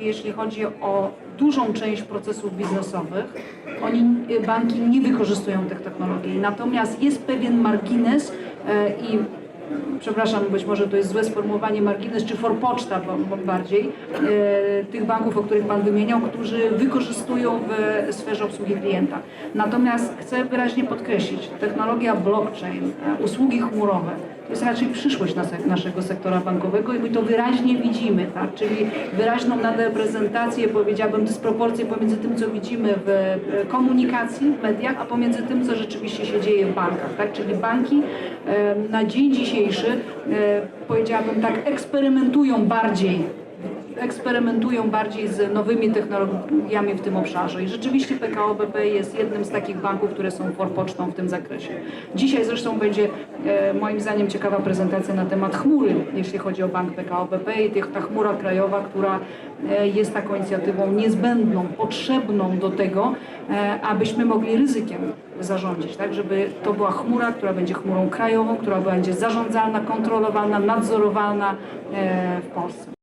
Jeśli chodzi o dużą część procesów biznesowych, oni, banki nie wykorzystują tych technologii. Natomiast jest pewien margines e, i przepraszam, być może to jest złe sformułowanie margines, czy forpoczta bardziej, e, tych banków, o których Pan wymieniał, którzy wykorzystują w sferze obsługi klienta. Natomiast chcę wyraźnie podkreślić, technologia blockchain, e, usługi chmurowe, to jest raczej przyszłość nas- naszego sektora bankowego i my to wyraźnie widzimy, tak? czyli wyraźną nadreprezentację, powiedziałabym dysproporcję pomiędzy tym, co widzimy w e, komunikacji, w mediach, a pomiędzy tym, co rzeczywiście się dzieje w bankach. Tak? Czyli banki na dzień dzisiejszy, e, powiedziałabym tak, eksperymentują bardziej eksperymentują bardziej z nowymi technologiami w tym obszarze. I rzeczywiście PKO BP jest jednym z takich banków, które są forpocztą w tym zakresie. Dzisiaj zresztą będzie e, moim zdaniem ciekawa prezentacja na temat chmury, jeśli chodzi o bank PKO BP i tych- ta chmura krajowa, która e, jest taką inicjatywą niezbędną, potrzebną do tego, e, abyśmy mogli ryzykiem zarządzić, tak, żeby to była chmura, która będzie chmurą krajową, która będzie zarządzalna, kontrolowana, nadzorowana w Polsce.